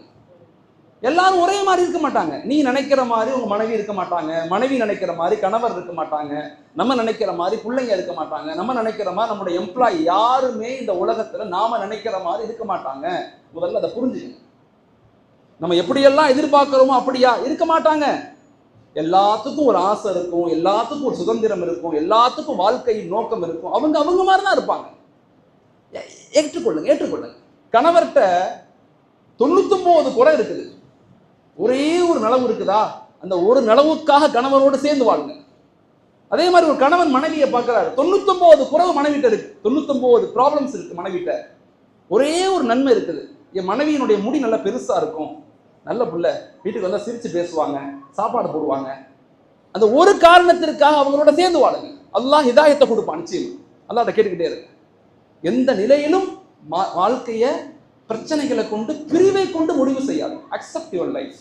எல்லாரும் ஒரே மாதிரி இருக்க மாட்டாங்க. நீ நினைக்கிற மாதிரி உங்க மனைவி இருக்க மாட்டாங்க மனைவி நினைக்கிற மாதிரி கணவர் இருக்க மாட்டாங்க நம்ம நினைக்கிற மாதிரி பிள்ளைங்க இருக்க மாட்டாங்க நம்ம நினைக்கிற மாதிரி நம்மளுடைய எம்ப்ளாயி யாருமே இந்த உலகத்துல நாம நினைக்கிற மாதிரி இருக்க மாட்டாங்க. முதல்ல அதை புரிஞ்சுக்கங்க நம்ம எப்படியெல்லாம் எதிர்பார்க்கிறோமோ அப்படியா? இருக்க மாட்டாங்க. எல்லாத்துக்கும் ஒரு ஆசை இருக்கும் எல்லாத்துக்கும் ஒரு சுதந்திரம் இருக்கும் எல்லாத்துக்கும் வாழ்க்கையின் நோக்கம் இருக்கும். அவங்க அவங்க மாதிரி தான் இருப்பாங்க. ஏ- ஏற்றுக்கொள்ளுங்க ஏற்றுக்கொள்ளுங்க. கணவர்கிட்ட தொண்ணூத்தொன்பது குறை இருக்குது. ஒரே ஒரு நலவு இருக்குதா? அந்த ஒரு நலவுக்காக கணவனோடு சேர்ந்து வாழுங்க. அதே மாதிரி ஒரு கணவன் மனைவியை பார்க்குறாரு. தொண்ணூத்தொன்பது குறவு மனைவிட்ட இருக்கு. தொண்ணூத்தொம்போது ப்ராப்ளம்ஸ் இருக்கு மனைவிட்ட. ஒரே ஒரு நன்மை இருக்குது. என் மனைவியினுடைய முடி நல்லா பெருசா இருக்கும். நல்ல பிள்ளை வீட்டுக்கு வந்தால் சிரித்து பேசுவாங்க சாப்பாடு போடுவாங்க. அந்த ஒரு காரணத்திற்காக அவங்களோட சேர்ந்து வாழுங்க. அல்லாஹ் ஹிதாயத்தை கொடுப்பான் நிச்சயம். அல்லாஹ் கேட்டுக்கிட்டே இருக்கு எந்த நிலையிலும் மா- பிரச்சனைகளை கொண்டு பிரிவை கொண்டு முடிவு செய்யாது. Accept your life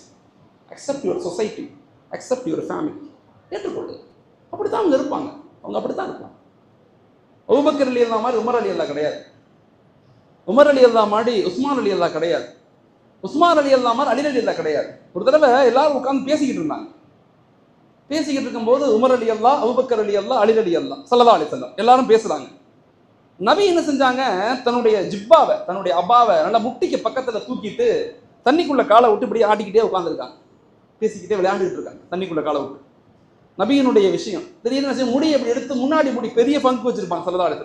accept your society accept your family ஏற்றுக்கொள்ளு அப்படித்தான் அவங்க இருப்பாங்க. அவங்க அப்படித்தான் இருப்பாங்க. அபூபக்கர் அலி அல்லா மாதிரி உமர் அலி அல்லா கிடையாது. உமர் அலி அல்லா மாதிரி உஸ்மான் அலி அல்லா கிடையாது. உஸ்மான் அலி அல்லாமல் அலி அலி அல்லா கிடையாது. ஒரு தடவை எல்லாரும் உட்காந்து பேசிக்கிட்டு இருந்தாங்க. பேசிக்கிட்டு இருக்கும்போது உமர் அலி அல்லா அபுபக்கர் அலி அல்லா அலி அலி அல்லா சல்லா அலி செல்லம் எல்லாரும் பேசுறாங்க. நபி என்ன செஞ்சாங்க? தன்னுடைய ஜிப்பாவை தன்னுடைய அப்பாவை நல்லா முட்டிக்கு பக்கத்தில் தூக்கிட்டு தண்ணிக்குள்ள காலை விட்டு இப்படி ஆட்டிக்கிட்டே உட்காந்துருக்காங்க பேசிக்கிட்டே விளையாண்டுட்டு இருக்காங்க தண்ணிக்குள்ள காலை விட்டு. நபியினுடைய விஷயம் திடீர்னு செய்யும், முடியை இப்படி எடுத்து முன்னாடி முடி பெரிய பங்கு வச்சிருப்பாங்க சல்லா அலி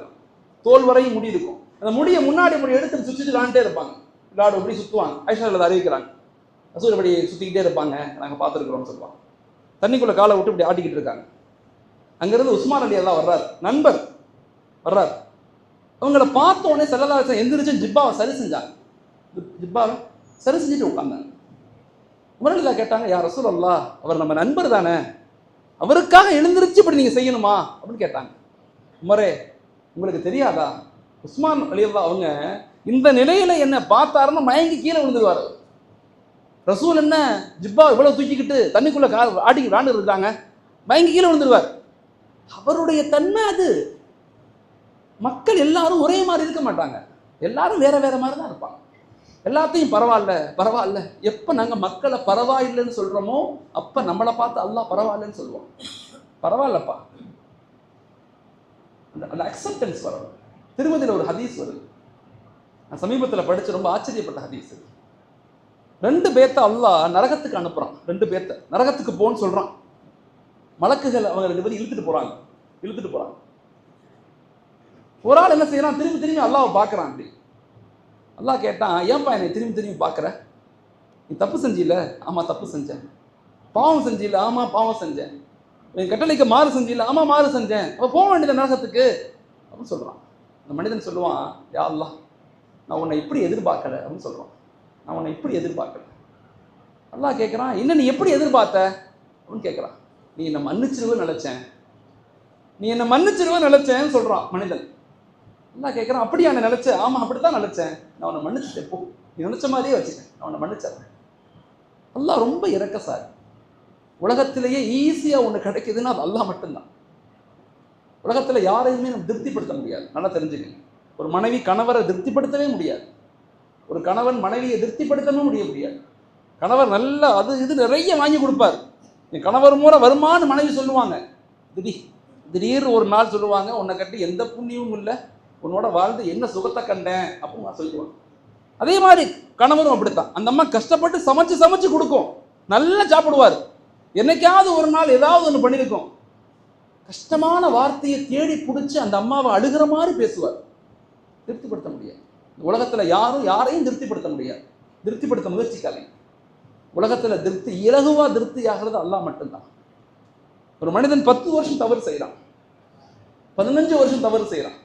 தோல் வரையும் முடி இருக்கும். அந்த முடியை முன்னாடி முடி எடுத்து சுற்றிட்டு விளாண்டே இருப்பாங்க. லார்டு எப்படி சுற்றுவாங்க ஐஷா அதை அறிவிக்கிறாங்க. ரசூல் இப்படி சுற்றிக்கிட்டே இருப்பாங்க. நாங்கள் பார்த்துருக்குறோம்னு சொல்லுவாங்க. தண்ணிக்குள்ளே காலை விட்டு இப்படி ஆட்டிக்கிட்டு இருக்காங்க. அங்கேருந்து உஸ்மான் அலி எல்லாம் வர்றார். நண்பர் வர்றாரு. அவங்கள பார்த்த உடனே செல்லல்லா எந்திரிச்சு ஜிப்பாவை சரி செஞ்சாங்க. ஜிப்பாவை சரி செஞ்சுட்டு உட்காந்தாங்க உமரலில்லா கேட்டாங்க யார் ரசூல் அல்லா அவர் நம்ம நண்பர் தானே? அவருக்காக எழுந்திருச்சு இப்படி நீங்கள் செய்யணுமா? அப்படின்னு கேட்டாங்க. உமரே உங்களுக்கு தெரியாதா? உஸ்மான் அலியல்லா அவங்க இந்த நிலையில என்ன பார்த்தாருன்னு மயங்கி கீழே விழுந்துருவாரு. ரசூல் என்ன? ஜிப்பா இவ்வளோ தூக்கிக்கிட்டு தண்ணிக்குள்ளே கா ஆடி விளாண்டு இருக்காங்க. மயங்கி கீழே விழுந்துருவார். அவருடைய தன்மை அது. மக்கள் எல்லாரும் ஒரே மாதிரி இருக்க மாட்டாங்க. எல்லாரும் வேற வேற மாதிரி தான் இருப்பாங்க. எல்லாத்தையும் பரவாயில்ல பரவாயில்ல. எப்போ நாங்கள் மக்களை பரவாயில்லைன்னு சொல்கிறோமோ அப்போ நம்மளை பார்த்து அல்லா பரவாயில்லன்னு சொல்லுவோம் பரவாயில்லப்பா. அந்த அந்த அக்செப்டன்ஸ் வரும் திருமதியில் ஒரு ஹதீஸ் வருது. நான் சமீபத்தில் படிச்சு ரொம்ப ஆச்சரியப்பட்ட ஹதீஸ் ரெண்டு பேர்த்த அல்லாஹ் நரகத்துக்கு அனுப்புகிறான் ரெண்டு பேர்த்த நரகத்துக்கு போன்னு சொல்றான். மலக்குகள் அவங்க ரெண்டு பேரும் இழுத்துட்டு போறாங்க. இழுத்துட்டு போகிறாங்க ஒரு ஆள் என்ன செய்யறான்? திரும்பி திரும்பி அல்லாவை பார்க்குறான் அப்படி. அல்லாஹ் கேட்டான் ஏன்பா என்னை திரும்பி திரும்பி பார்க்குற? நீ தப்பு செஞ்சில ஆமாம் தப்பு செஞ்சேன். பாவம் செஞ்சில ஆமாம் பாவம் செஞ்சேன். என் கட்டளைக்கு மாறு செஞ்சில ஆமா மாறு செஞ்சேன். அப்போ போக வேண்டியது நரகத்துக்கு. அப்படின்னு சொல்கிறான் அந்த மனிதன் சொல்லுவான் யா அல்லாஹ் நான் உன்னை இப்படி எதிர்பார்க்கல அப்படின்னு சொல்கிறான் நான் உன்னை இப்படி எதிர்பார்க்கல. நல்லா கேட்குறான் என்ன நீ எப்படி எதிர்பார்த்த? அப்படின்னு கேட்குறான் நீ என்னை மன்னிச்சிருவேன்னு நினைச்சேன். நீ என்னை மன்னிச்சிருவேன்னு நினச்சேன்னு சொல்கிறான் மனிதன். நல்லா கேட்குறான் அப்படியா நான் ஆமாம் அப்படி அப்படித்தான் நினைச்சேன். நான் உன்னை மன்னிச்சிட்டேன் போ. நீ நினச்ச மாதிரியே வச்சுட்டேன் நான் உன்னை மன்னிச்சிடுறேன். அல்லா ரொம்ப இறக்கசாரி உலகத்திலேயே ஈஸியாக ஒன்று கிடைக்குதுன்னா அது அல்லா மட்டும்தான். உலகத்தில் யாரையுமே நம்ம திருப்திப்படுத்த முடியாது. நல்லா தெரிஞ்சுக்கங்க. ஒரு மனைவி கணவரை திருப்திப்படுத்தவே முடியாது. ஒரு கணவன் மனைவியை திருப்திப்படுத்தவே முடிய முடியாது. கணவர் நல்லா அது இது நிறைய வாங்கி கொடுப்பார். என் கணவர் மூலம் வருமானு மனைவி சொல்லுவாங்க. திடீர் திடீர்னு ஒரு நாள் சொல்லுவாங்க உன்னை கட்டி எந்த புண்ணியமும் இல்லை. உன்னோட வாழ்ந்து என்ன சுகத்தை கண்டேன்? அப்படின்னு நான் சொல்லுவாங்க அதே மாதிரி கணவரும் அப்படித்தான். அந்த அம்மா கஷ்டப்பட்டு சமைச்சு சமைச்சு கொடுக்கும். நல்லா சாப்பிடுவார். என்னைக்காவது ஒரு நாள் ஏதாவது ஒன்று பண்ணியிருக்கோம் கஷ்டமான வார்த்தையை தேடி பிடிச்சி அந்த அம்மாவை அழுகிற மாதிரி பேசுவார். திருப்திப்படுத்த முடியாது. உலகத்தில் யாரும் யாரையும் திருப்திப்படுத்த முடியாது. திருப்திப்படுத்த முயற்சிக்காதீங்க. உலகத்தில் திருப்தி இலகுவா திருப்தி ஆகிறது அல்லா மட்டும்தான். ஒரு மனிதன் பத்து வருஷம் தவறு செய்கிறான் பதினஞ்சு வருஷம் தவறு செய்கிறான்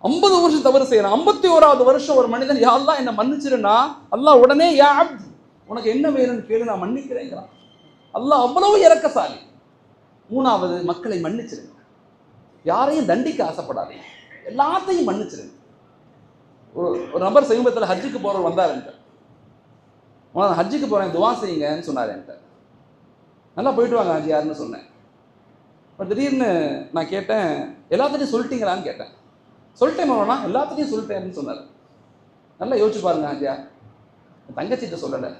ஐம்பது வருஷம் தவறு செய்கிறான் ஐம்பத்தி ஓராவது வருஷம் ஒரு மனிதன் யாரெல்லாம் என்னை மன்னிச்சிருன்னா அல்லா உடனே யா உனக்கு என்ன வேணும்னு கேளு நான் மன்னிக்கிறேங்கிறான் அல்லாஹ் அவ்வளவு இறக்கசாலி. மூணாவது மக்களை மன்னிச்சிருங்க. யாரையும் தண்டிக்க ஆசைப்படாதீங்க. எல்லாத்தையும் மன்னிச்சிருங்க. ஒரு ஒரு நபர் சமீபத்தில் ஹஜ்ஜுக்கு போகிறவர் வந்தார் என்கிட்ட. நான் ஹஜ்ஜுக்கு போகிறேன் துவா செய்யுங்கன்னு சொன்னார் என்கிட்ட. நல்லா போயிட்டு வாங்க ஹஜ் யாருன்னு சொன்னேன். இப்போ திடீர்னு நான் கேட்டேன் எல்லாத்தையும் சொல்லிட்டீங்களான்னு கேட்டேன். சொல்லிட்டேன் மாமா எல்லாத்தையும் சொல்லிட்டேன்னு சொன்னார். நல்லா யோசிச்சு பாருங்க ஹாஜியா என் தங்கச்சிட்ட சொல்லலை.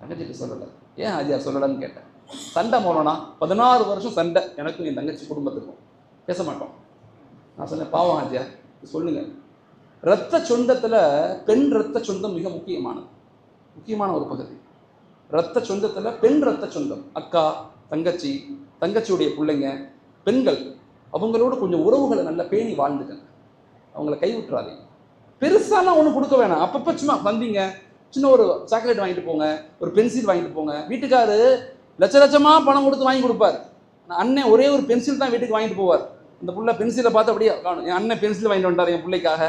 தங்கச்சிட்ட சொல்லலை. ஏன் ஹாஜியா சொல்லலைன்னு கேட்டேன். சண்டை போனோன்னா பதினாறு வருஷம் சண்டை. எனக்கும் என் தங்கச்சி குடும்பத்துக்கும். பேச மாட்டோம். நான் சொன்னேன் பாவம் ஹாஜியா சொல்லுங்கள் இரத்த சொந்தத்தில் பெண் இரத்த சொந்தம் மிக முக்கியமானது. முக்கியமான ஒரு பகுதி. இரத்த சொந்தத்தில் பெண் இரத்த சொந்தம். அக்கா தங்கச்சி தங்கச்சியுடைய பிள்ளைங்க பெண்கள் அவங்களோட கொஞ்சம் உறவுகளை நல்லா பேணி வாழ்ந்துக்கங்க. அவங்கள கைவிட்டுறாதீங்க. பெருசாலாம் ஒன்றும் கொடுக்க வேணாம். அப்பப்போ சும்மா வந்தீங்க. சின்ன ஒரு சாக்லேட் வாங்கிட்டு போங்க. ஒரு பென்சில் வாங்கிட்டு போங்க. வீட்டுக்காரு லட்ச லட்சமாக பணம் கொடுத்து வாங்கி கொடுப்பார். நான் அண்ணன் ஒரே ஒரு பென்சில் தான் வீட்டுக்கு வாங்கிட்டு போவார். இந்த புள்ள பென்சிலை பார்த்து அப்படியே காணும் என் அண்ணன் பென்சில் வாங்கிட்டு வந்தார் என் பிள்ளைக்காக.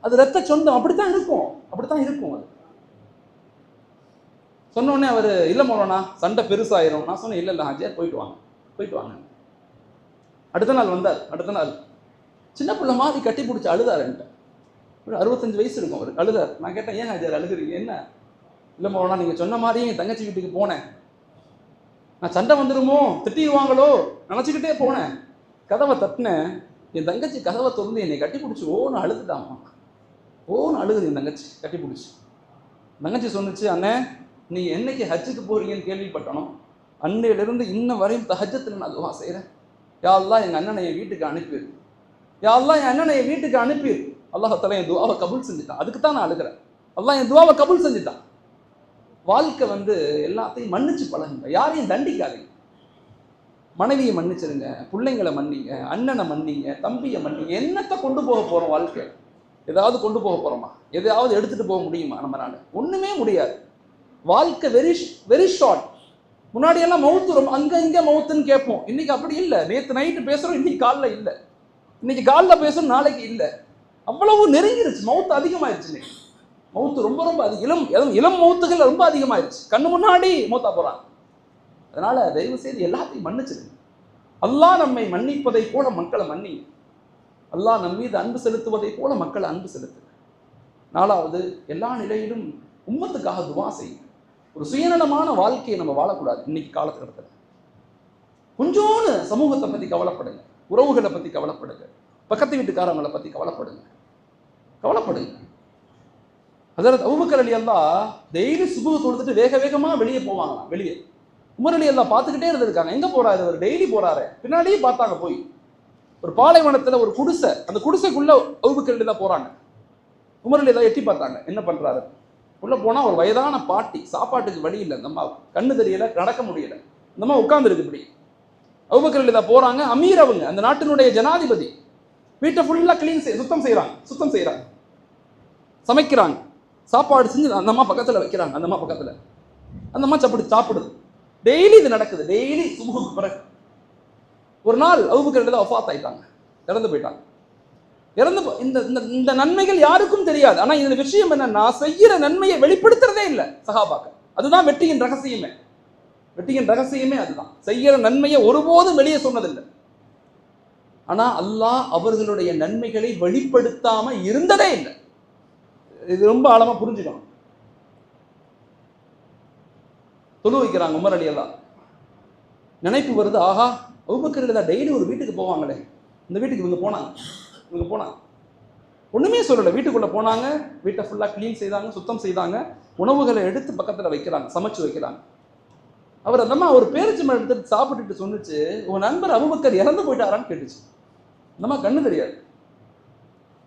அது ரத்த சொந்தம் அப்படித்தான் இருக்கும். அப்படித்தான் இருக்கும் அது. சொன்னோடனே அவர் இல்லை மோலனா சண்டை பெருசாயிரும். நான் சொன்னேன் இல்லை இல்லை ஹாஜியார் போயிட்டு வாங்க. போயிட்டு வாங்க. அடுத்த நாள் வந்தார். அடுத்த நாள் சின்ன பிள்ளை மாதிரி கட்டி பிடிச்சி அழுதார் என்கிட்ட. ஒரு அறுபத்தஞ்சு வயசு இருக்கும் அவர் அழுதார். நான் கேட்டேன் ஏன் ஹாஜியார் அழுகிறீங்க? என்ன? இல்லை மோலனா நீங்கள் சொன்ன மாதிரியே என் தங்கச்சி வீட்டுக்கு போனேன். நான் சண்டை வந்துடுமோ திட்டிடுவாங்களோ? நினச்சிக்கிட்டே போனேன். கதவை தட்டினேன். என் தங்கச்சி கதவை திறந்து என்னை கட்டி பிடிச்சி ஓன்னு அழுதுட்டாமா. ஓன்னு அழுகுது என் தங்கச்சி கட்டி பிடிச்சி. தங்கச்சி சொன்னுச்சு அண்ணே நீ என்னைக்கு ஹஜ்ஜுக்கு போகிறீங்கன்னு கேள்விப்பட்டனோ அன்னையிலிருந்து இன்ன வரையும் தஹஜத்தில் நான் துவா செய்கிறேன் யாரெல்லாம் எங்கள் அண்ணனை என் வீட்டுக்கு அனுப்பிடு யாரெல்லாம் என் அண்ணனை என் வீட்டுக்கு அனுப்பி அல்லாஹால என் துவாவை கபுல் செஞ்சுட்டான் அதுக்கு தான் நான் அழுகிறேன். அல்லாஹ் என் துவாவை கபுல் செஞ்சுட்டான் வாழ்க்கை வந்து எல்லாத்தையும் மன்னிச்சு பழகுங்க. யாரையும் தண்டிக்காதீங்க. மனைவியை மன்னிச்சிருங்க பிள்ளைங்களை மன்னிங்க அண்ணனை மன்னிங்க தம்பியை மன்னிங்க என்னத்தை கொண்டு போக போகிறோம் வாழ்க்கை ஏதாவது கொண்டு போக போகிறோமா எதையாவது எடுத்துகிட்டு போக முடியுமா நம்மளால ஒன்றுமே முடியாது. வாழ்க்கை வெரி வெரி ஷார்ட் முன்னாடியெல்லாம் மவுத்து ரொம்ப அங்கே இங்கே மவுத்துன்னு கேட்போம். இன்னைக்கு அப்படி இல்லை. நேற்று நைட்டு பேசுகிறோம் இன்றைக்கி காலில் இல்லை. இன்னைக்கு காலில் பேசுகிறோம் நாளைக்கு இல்லை. அவ்வளவு நெருங்கிருச்சு. மவுத்து அதிகமாயிருச்சு இன்னைக்கு. மவுத்து ரொம்ப ரொம்ப அது இளம் இளம் இளம் மவுத்துகள் ரொம்ப அதிகமாயிருச்சு. கண்ணு முன்னாடி மௌத்தா போகிறாங்க அதனால் தயவு செய்து எல்லாத்தையும் மன்னிச்சிருங்க. அல்லாஹ் நம்மை மன்னிப்பதை போல மக்களை மன்னிங்க அல்லாஹ் நம் மீது அன்பு செலுத்துவதை போல மக்களை அன்பு செலுத்து நாலாவது எல்லா நிலையிலும் உம்மத்துக்காக துவா செய்யுங்க. ஒரு சுயநலமான வாழ்க்கையை நம்ம வாழக்கூடாது இன்னைக்கு காலகட்டத்தில். கொஞ்சோன்னு சமூகத்தை பற்றி கவலைப்படுங்க. உறவுகளை பற்றி கவலைப்படுங்க. பக்கத்து வீட்டுக்காரங்களை பற்றி கவலைப்படுங்க. கவலைப்படுங்க. அதாவது அபுபக்கர் அலி அல்லா டெய்லி சுபுக கொடுத்துட்டு வேக வேகமாக வெளியே போவாங்களாம் வெளியே. உமர் அலி அல்லா பார்த்துக்கிட்டே இருந்திருக்காங்க. எங்கே போறாரு? அவர் டெய்லி போறாரு. பின்னாடியே பார்த்தாங்க போய். ஒரு பாலைவனத்தில் ஒரு குடிசை அந்த குடிசைக்குள்ளே அபுபக்கர் தான் போகிறாங்க உமர் தான் எட்டி பார்த்தாங்க. என்ன பண்றாரு? உள்ளே போனால் ஒரு வயதான பாட்டி சாப்பாட்டுக்கு வழி இல்லை நம்ம அம்மா. கண்ணு தெரியலை நடக்க முடியல. இந்த அம்மா உட்காந்துருக்கு இப்படி. அபுபக்கர் தான் போகிறாங்க அமீர் அவங்க அந்த நாட்டினுடைய ஜனாதிபதி. வீட்டை ஃபுல்லாக க்ளீன் செய் சுத்தம் செய்கிறாங்க சுத்தம் செய்கிறாங்க சமைக்கிறாங்க. சாப்பாடு செஞ்சு அந்த அம்மா பக்கத்தில் வைக்கிறாங்க அந்த அம்மா பக்கத்தில். அந்த அம்மா சாப்பிடு சாப்பிடுது. டெய்லி இது நடக்குது டெய்லி சுபுக்கு பிறகு. ஒரு நாள் அவுபக்கர் தான் ஆயிட்டாங்க. இறந்து போயிட்டாங்க. இறந்து இந்த இந்த இந்த நன்மைகள் யாருக்கும் தெரியாது. ஆனா இந்த விஷயம் என்னன்னா செய்கிற நன்மையை வெளிப்படுத்துறதே இல்லை சகாபாக்க அதுதான் வெற்றியின் ரகசியமே. வெற்றியின் ரகசியமே அதுதான். செய்கிற நன்மையை ஒருபோதும் வெளியே சொன்னதில்லை. ஆனா அல்லாஹ் அவர்களுடைய நன்மைகளை வெளிப்படுத்தாம இருந்ததே இல்லை. இது ரொம்ப ஆழமா புரிஞ்சுக்கணும். தொழு வைக்கிறாங்க உமர் அலி நினைப்பு வருது ஆஹா அபுபக்கர் தான் டெய்லி ஒரு வீட்டுக்கு போவாங்களே. இந்த வீட்டுக்கு இவங்க போனாங்க. இவங்க போனாங்க. ஒன்றுமே சொல்லலை. வீட்டுக்குள்ளே போனாங்க. வீட்டை ஃபுல்லாக க்ளீன் செய்தாங்க சுத்தம் செய்தாங்க. உணவுகளை எடுத்து பக்கத்தில் வைக்கிறாங்க. சமைச்சு வைக்கிறாங்க. அவர் அந்த அம்மா ஒரு பேரிச்சம்பழம் எடுத்துட்டு சாப்பிட்டுட்டு சொன்னுச்சு உன் நண்பர் அபுபக்கர் இறந்து போயிட்டாரான்னு கேட்டுச்சு. அந்த கண்ணு தெரியாது.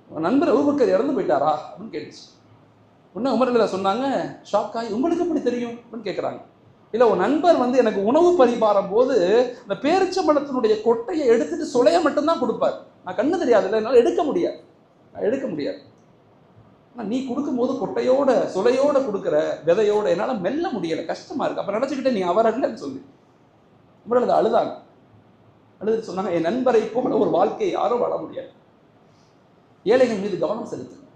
உன் நண்பர் அபுபக்கர் இறந்து போயிட்டாரா? அப்படின்னு கேட்டுச்சு. உடனே உமர்ல சொன்னாங்க ஷாக்காய் உங்களுக்கு எப்படி தெரியும்? அப்படின்னு கேட்குறாங்க இல்லை உன் நண்பர் வந்து எனக்கு உணவு பரிமாறும் போது இந்த பேரிச்சம்பழத்தினுடைய கொட்டையை எடுத்துட்டு சுளைய மட்டும்தான் கொடுப்பார். நான் கண்ணு தெரியாது இல்லை என்னால் எடுக்க முடியாது. நான் எடுக்க முடியாது. ஆனால் நீ கொடுக்கும்போது கொட்டையோட சுளையோட கொடுக்குற விதையோட என்னால் மெல்ல முடியலை. கஷ்டமாக இருக்குது அப்போ நினச்சிக்கிட்டே நீ அவர் அல்லன்னு சொல்லி. உமரில் அதை அழுதாங்க. அழுது சொன்னாங்க என் நண்பரை போல ஒரு வாழ்க்கையை யாரும் வாழ முடியாது. ஏழைகள் மீது கவனம் செலுத்துங்க.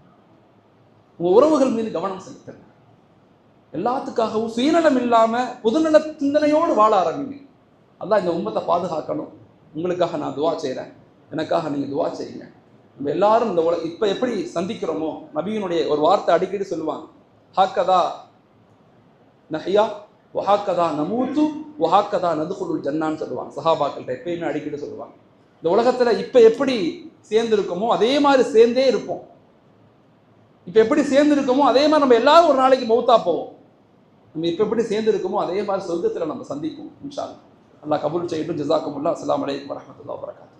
உங்கள் உறவுகள் மீது கவனம் செலுத்துங்க. எல்லாத்துக்காகவும் சுயநலம் இல்லாம பொதுநல சிந்தனையோடு வாழ ஆரம்பிங்க. அதான் இந்த உம்மத்தை பாதுகாக்கணும். உங்களுக்காக நான் துவா செய்கிறேன் எனக்காக நீங்க துவா செய்யுங்க. நம்ம எல்லாரும் இந்த உலக இப்போ எப்படி சந்திக்கிறோமோ நபியினுடைய ஒரு வார்த்தை அடிக்கடி சொல்லுவாங்க. ஹாக்கதா நஹியா ஒஹாக்கதா நமூத்து ஒஹாக்கதா நதுகுலுல் ஜன்னான்னு சொல்லுவாங்க. சஹாபாக்கள்கிட்ட எப்பயுமே அடிக்கடி சொல்லுவாங்க. இந்த உலகத்துல இப்போ எப்படி சேர்ந்துருக்கோமோ அதே மாதிரி சேர்ந்தே இருப்போம். இப்போ எப்படி சேர்ந்துருக்கோமோ அதே மாதிரி நம்ம எல்லாரும் ஒரு நாளைக்கு மௌத்தா போவோம். நம்ம இப்போ எப்படி சேர்ந்து இருக்கோமோ அதே மாதிரி சொர்க்கத்தில் நம்ம சந்திக்கும் இன்ஷா அல்லா கபூர் கபூல் செய்யட்டும் ஜிசாக்குமுல்லா அஸ்லாம் வலைக்கம் வரமத்துல்லா வரகாத்து